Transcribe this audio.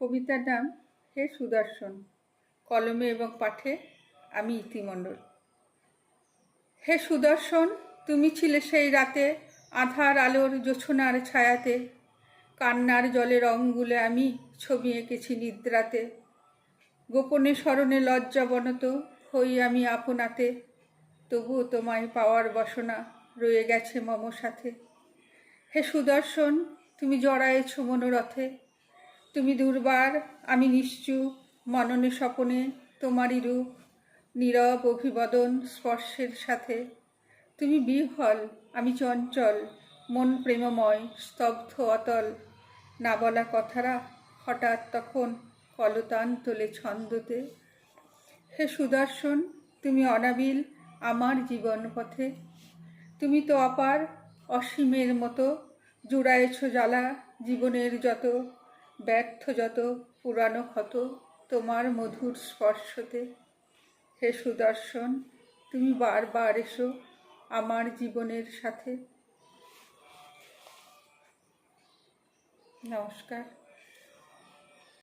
কবিতার নাম হে সুদর্শন, কলমে এবং পাঠে আমি ইতিমণ্ডল। হে সুদর্শন, তুমি ছিলে সেই রাতে আধার আলোর জোছনার ছায়াতে, কান্নার জলে রঙগুলে আমি ছবি এঁকেছি নিদ্রাতে। গোপনে স্মরণে লজ্জাবনত হই আমি আপনাতে, তবুও তোমায় পাওয়ার বাসনা রয়ে গেছে মম সাথে হে সুদর্শন, তুমি জড়ায়েছ মনোরথে তুমি দুর্বার, আমি নিশ্চুপ মননে স্বপনে তোমারই রূপ, নীরব অভিবদন স্পর্শের সাথে। তুমি বিহ্বল, আমি চঞ্চল, মন প্রেমময়, স্তব্ধ অতল। না বলা কথারা হঠাৎ তখন কলতান তোলে ছন্দতে। হে সুদর্শন, তুমি অনাবিল আমার জীবন পথে। তুমি তো অপার অসীমের মতো, জুড়ায়েছ জ্বালা জীবনের যত। ব্যর্থ যত পুরানো ক্ষত তোমার মধুর স্পর্শতে। হে সুদর্শন, তুমি বারবার এসো আমার জীবনের সাথে। নমস্কার।